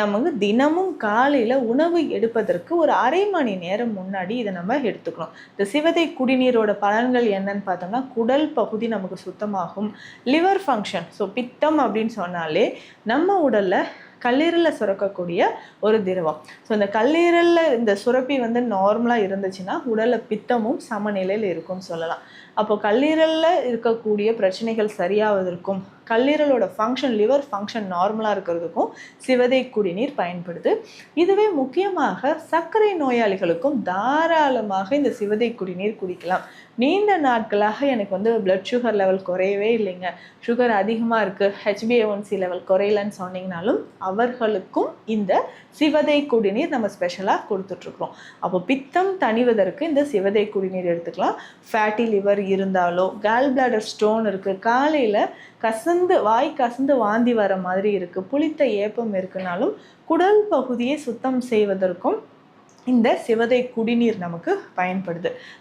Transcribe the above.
நமக்கு தினமும் காலையில் உணவு எடுப்பதற்கு ஒரு அரை மணி நேரம் முன்னாடி இதை நம்ம எடுத்துக்கணும். இந்த சிவதை குடிநீரோட பலன்கள் என்னன்னு பார்த்தோம்னா குடல் பகுதி நமக்கு சுத்தமாகும். Liver function. ஸோ பித்தம் அப்படின்னு சொன்னாலே நம்ம உடலில் கல்லீரலில் சுரக்கக்கூடிய ஒரு திரவம். ஸோ இந்த கல்லீரலில் இந்த சுரப்பி வந்து நார்மலாக இருந்துச்சுன்னா உடலில் பித்தமும் சமநிலையில் இருக்கும்னு சொல்லலாம். அப்போ கல்லீரலில் இருக்கக்கூடிய பிரச்சனைகள் சரியாவதற்கும் கல்லீரலோட ஃபங்க்ஷன் லிவர் ஃபங்க்ஷன் நார்மலாக இருக்கிறதுக்கும் சிவதை குடிநீர் பயன்படுது. இதுவே முக்கியமாக சர்க்கரை நோயாளிகளுக்கும் தாராளமாக இந்த சிவதை குடிநீர் குடிக்கலாம். நீண்ட நாட்களாக எனக்கு வந்து பிளட் சுகர் லெவல் குறையவே இல்லைங்க. சுகர் அதிகமாக இருக்குது ஹெச்பிஏஒன்சி லெவல் குறையலன்னு சொன்னீங்கனாலும் அவர்களுக்கும் இந்த சிவதை குடிநீர் நம்ம ஸ்பெஷலாக கொடுத்துட்ருக்குறோம். அப்போ பித்தம் தணிவதற்கு இந்த சிவதை குடிநீர் எடுத்துக்கலாம். ஃபேட்டி லிவர் இருந்தாலோ கேல் பிளாடர் ஸ்டோன் இருக்குது காலையில் கசந்து வாய் கசந்து வாந்தி வர மாதிரி இருக்குது புளித்த ஏப்பம் இருக்குனாலும் குடல் பகுதியை சுத்தம் செய்வதற்கும் இந்த சிவதை குடிநீர் நமக்கு பயன்படுது.